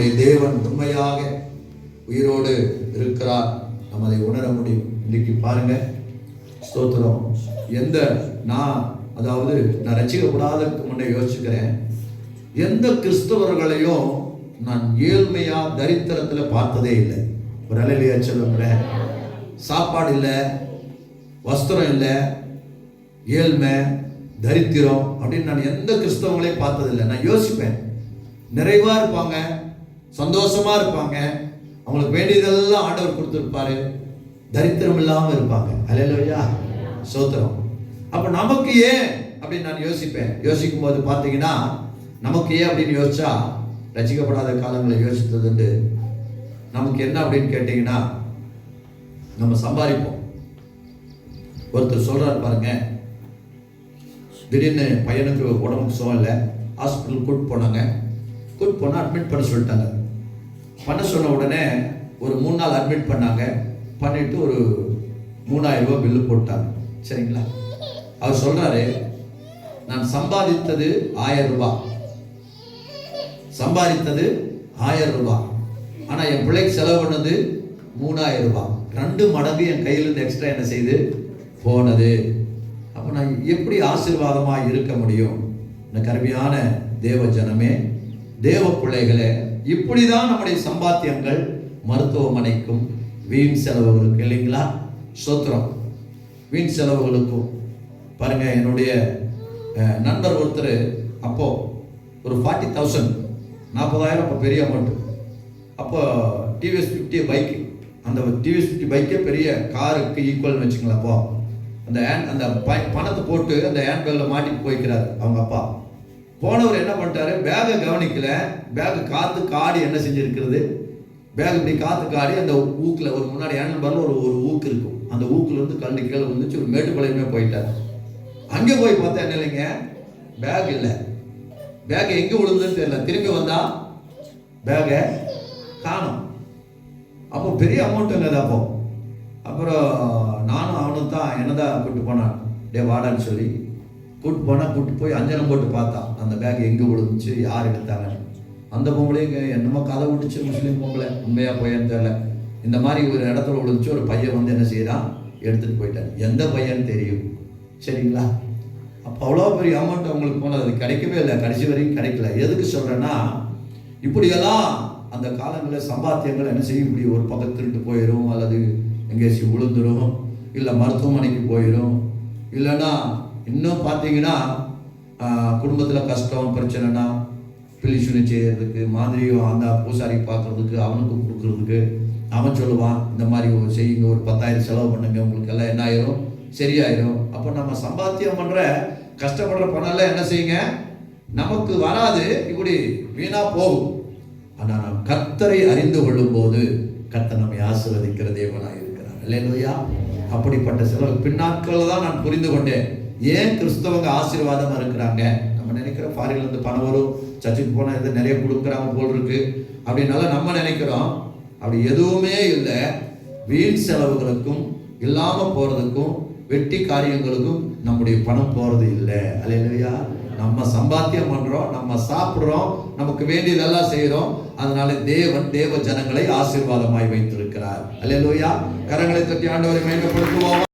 நம்முடைய தேவன் உண்மையாக உயிரோடு இருக்கிறார். நம்ம அதை உணர முடியும். இன்னைக்கு பாருங்க ஸ்தோத்திரம். எந்த நான் அதாவது நான் ரசிக்கப்படாததுக்கு முன்னே யோசிச்சுக்கிறேன். எந்த கிறிஸ்தவர்களையும் நான் ஏழ்மையா தரித்திரத்தில் பார்த்ததே இல்லை. ஒரு அலையிலையா சொல்லுங்களேன். சாப்பாடு இல்லை வஸ்திரம் இல்லை ஏழ்மை தரித்திரம் அப்படின்னு நான் எந்த கிறிஸ்தவங்களையும் பார்த்ததில்லை. நான் யோசிப்பேன். நிறைவாக இருப்பாங்க. சந்தோஷமா இருப்பாங்க. அவங்களுக்கு வேண்டியதெல்லாம் ஆண்டவர் கொடுத்துருப்பாரு. தரித்திரம் இல்லாமல் இருப்பாங்க. அலையலையா சோத்திரம் அப்ப நமக்கு ஏன் அப்படின்னு நான் யோசிப்பேன். யோசிக்கும் போது பார்த்தீங்கன்னா நமக்கு ஏன் அப்படின்னு யோசிச்சா ரசிக்கப்படாத காலங்களை யோசித்ததுண்டு. நமக்கு என்ன அப்படின்னு கேட்டீங்கன்னா நம்ம சம்பாதிப்போம். ஒருத்தர் சொல்றாரு பாருங்க திடீர்னு பையனுக்கு உடம்புக்கு சுகம் இல்லை ஹாஸ்பிட்டல் கூட்டு போனாங்க. கூட்டு போனால் அட்மிட் பண்ண சொல்லிட்டாங்க. பண்ண சொன்ன உடனே ஒரு மூணு நாள் அட்மிட் பண்ணாங்க. பண்ணிட்டு ஒரு மூணாயிரம் ரூபாய் பில்லு போட்டாங்க. சரிங்களா? அவர் சொல்றாரு நான் சம்பாதித்தது ஆயிரம் ரூபாய். சம்பாதித்தது ஆயிரம் ரூபாய். ஆனா என் பிள்ளைக்கு செலவு பண்ணது மூணாயிரம் ரூபாய். ரெண்டு மடங்கு என் கையிலிருந்து எக்ஸ்ட்ரா என்ன செய்து? போனது. அப்போ நான் எப்படி ஆசீர்வாதமா இருக்க முடியும்? இந்த கருமையான தேவ ஜனமே தேவ பிள்ளைகளை இப்படிதான் நம்முடைய சம்பாத்தியங்கள் மருத்துவமனைக்கும் வீண் செலவுகளுக்கும் இல்லைங்களா? சொத்திரம். வீண் செலவுகளுக்கும். பாருங்க என்னுடைய நண்பர் ஒருத்தர் அப்போ ஒரு ஃபார்ட்டி தௌசண்ட் நாற்பதாயிரம் அப்போ பெரிய அமௌண்ட் அப்போ டிவிஎஸ் ஃபிஃப்டி பைக்கு அந்த டிவிஎஸ் ஃபிஃப்டி பைக்கே பெரிய காருக்கு ஈக்குவல்னு வச்சுங்களேன் அப்போ. அந்த ஹேண்ட் அந்த பணத்தை போட்டு அந்த ஹேண்ட் பேக்கில் மாட்டிட்டு போய்க்கிறார் அவங்க அப்பா. போனவர் என்ன பண்ணிட்டாரு? பேகை கவனிக்கல. பேகு காத்து காடி என்ன செஞ்சிருக்கிறது? பேக் இப்படி காத்து காடி அந்த ஊக்கில் ஒரு முன்னாடி ஹேண்டில் பாரில் ஒரு ஒரு ஊக்கு இருக்கும். அந்த ஊக்கில் இருந்து கண்டு கீழே வந்துச்சு ஒரு மேட்டுப்பாளையமே போயிட்டார். அங்கே போய் பார்த்தா என்ன இல்லைங்க? பேக் இல்லை. பேக் எங்கே விழுந்ததுன்னு தெரியல. திரும்பி வந்தா பேகை காணும். அப்போ பெரிய அமௌண்ட் அது அப்போ. அப்புறம் நானும் அவனும் தான் என்னதான் கூப்பிட்டு போனான்? டே வாடான்னு சொல்லி. கூட்டு போனால் கூட்டு போய் அஞ்சனம் போட்டு பார்த்தான் அந்த பேக் எங்கே விழுந்துச்சு யார் எடுத்தாங்கன்னு அந்த பொம்பளையும் என்னமோ கதை விட்டுச்சு முஸ்லீம் பொம்பளை. உண்மையாக போயேன்னு தெரியல. இந்த மாதிரி ஒரு இடத்துல விழுந்துச்சு ஒரு பையன் வந்து என்ன செய்கிறான் எடுத்துகிட்டு போயிட்டான். எந்த பையன் தெரியும். சரிங்களா? அப்போ அவ்வளோ பெரிய அமௌண்ட் அவங்களுக்கு போனது. அது கிடைக்கவே இல்லை. கடைசி வரைக்கும் கிடைக்கல. எதுக்கு சொல்கிறேன்னா இப்படியெல்லாம் அந்த காலங்களில் சம்பாத்தியங்கள் என்ன செய்யும்? இப்படி ஒரு பக்கம் திருட்டு போயிடும் அல்லது எங்கேயாச்சும் விழுந்துடும் இல்லை மருத்துவமனைக்கு போயிடும் இல்லைன்னா இன்னும் பார்த்தீங்கன்னா குடும்பத்தில் கஷ்டம் பிரச்சனைனா பிலிசுனி செய்யறதுக்கு மாதிரியும் அந்த பூசாரி பார்க்கறதுக்கு அவனுக்கு கொடுக்கறதுக்கு அவன் சொல்லுவான் இந்த மாதிரி செய்யுங்க ஒரு பத்தாயிரம் செலவு பண்ணுங்க உங்களுக்கு எல்லாம் என்ன ஆயிரும்? சரியாயிரும். அப்போ நம்ம சம்பாத்தியம் பண்ணுற கஷ்டப்படுற பணம்லாம் என்ன செய்யுங்க? நமக்கு வராது இப்படி வீணாக போகும். ஆனால் நாம் கர்த்தரை அறிந்து கொள்ளும் போது கர்த்தர் நம்மை ஆசீர்வதிக்கிற தேவனாக இருக்கிறார். இல்லையா அப்படிப்பட்ட சில பின்னாட்களில் தான் நான் புரிந்து கொண்டேன். ஏன் கிறிஸ்தவங்க ஆசீர்வாதமா இருக்கிறாங்க? நம்ம நினைக்கிற ஃபாரின்ல இருந்து பணம் வரும் சர்ச்சுக்கு போனால் இது நிறைய கொடுக்குறாங்க போல் இருக்கு. அப்படின்னால நம்ம நினைக்கிறோம் அப்படி எதுவுமே இல்லை. வீண் செலவுகளுக்கும் இல்லாம போறதுக்கும் வெட்டி காரியங்களுக்கும் நம்முடைய பணம் போறது இல்லை. அல்லையா நம்ம சம்பாத்தியம் பண்றோம் நம்ம சாப்பிட்றோம் நமக்கு வேண்டியதெல்லாம் செய்கிறோம் அதனால தேவன் தேவ ஜனங்களை ஆசீர்வாதமாய் வைத்திருக்கிறார். அல்லையா கரங்களை தட்டி ஆண்டவரை மேம்படுத்துவோம்